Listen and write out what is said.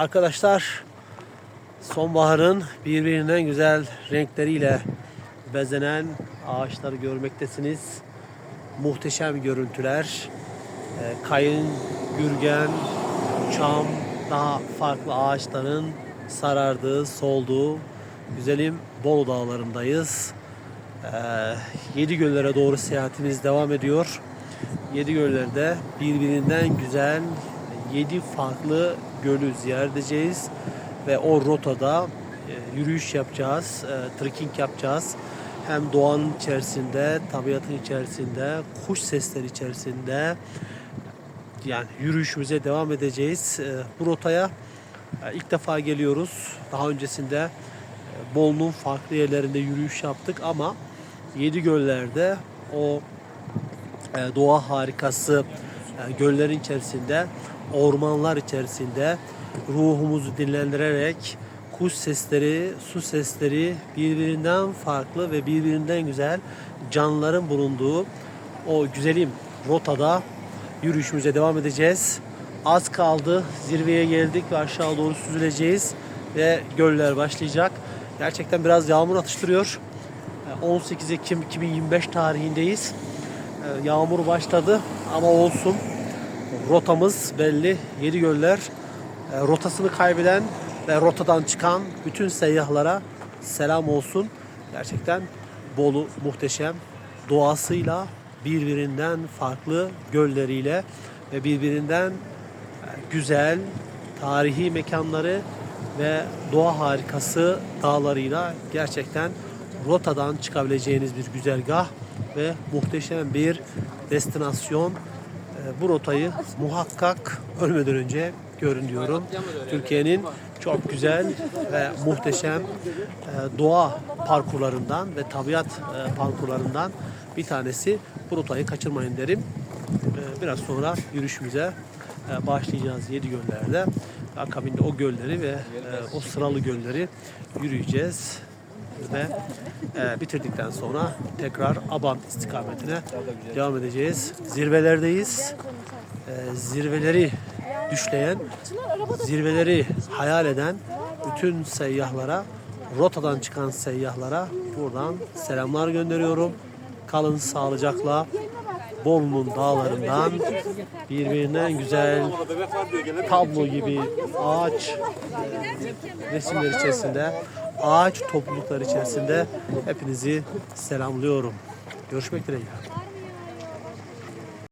Arkadaşlar sonbaharın birbirinden güzel renkleriyle bezenen ağaçları görmektesiniz. Muhteşem görüntüler. Ee, Kayın, gürgen, çam, daha farklı ağaçların sarardığı, solduğu güzelim Bolu Dağları'ndayız. Ee, Yedi göllere doğru seyahatimiz devam ediyor. Yedi göllerde birbirinden güzel yedi farklı gölü ziyaret edeceğiz ve o rotada e, yürüyüş yapacağız, e, trekking yapacağız. Hem doğanın içerisinde, tabiatın içerisinde, kuş sesleri içerisinde yani yürüyüşümüze devam edeceğiz. E, Bu rotaya ilk defa geliyoruz. Daha öncesinde e, Bolu'nun farklı yerlerinde yürüyüş yaptık ama Yedi Göller'de o doğa harikası göllerin içerisinde, ormanlar içerisinde ruhumuzu dinlendirerek kuş sesleri, su sesleri birbirinden farklı ve birbirinden güzel canlıların bulunduğu o güzelim rotada yürüyüşümüze devam edeceğiz. Az kaldı. Zirveye geldik ve aşağı doğru süzüleceğiz ve göller başlayacak. Gerçekten biraz yağmur atıştırıyor. E, 18 Ekim 2025 tarihindeyiz. E, Yağmur başladı ama olsun. Rotamız belli. Yedi göller. E, Rotasını kaybeden ve rotadan çıkan bütün seyyahlara selam olsun. Gerçekten Bolu muhteşem doğasıyla birbirinden farklı gölleriyle ve birbirinden e, güzel tarihi mekanları ve doğa harikası dağlarıyla gerçekten rotadan çıkabileceğiniz bir güzergah ve muhteşem bir destinasyon. Ee, Bu rotayı muhakkak ölmeden önce görün diyorum. Türkiye'nin çok güzel ve muhteşem e, doğa parkurlarından ve tabiat e, parkurlarından bir tanesi. Bu rotayı kaçırmayın derim. Ee, Biraz sonra yürüyüşümüze e, başlayacağız yedi göllerde. Akabinde o gölleri ve o sıralı gölleri yürüyeceğiz ve e, bitirdikten sonra tekrar Abant istikametine devam edeceğiz. Zirvelerdeyiz. E, zirveleri düşleyen, zirveleri hayal eden bütün seyyahlara, rotadan çıkan seyyahlara buradan selamlar gönderiyorum. Kalın sağlıcakla. Bolu'nun dağlarından birbirinden güzel tablo gibi ağaç resimler içerisinde, ağaç toplulukları içerisinde hepinizi selamlıyorum. Görüşmek dileğiyle.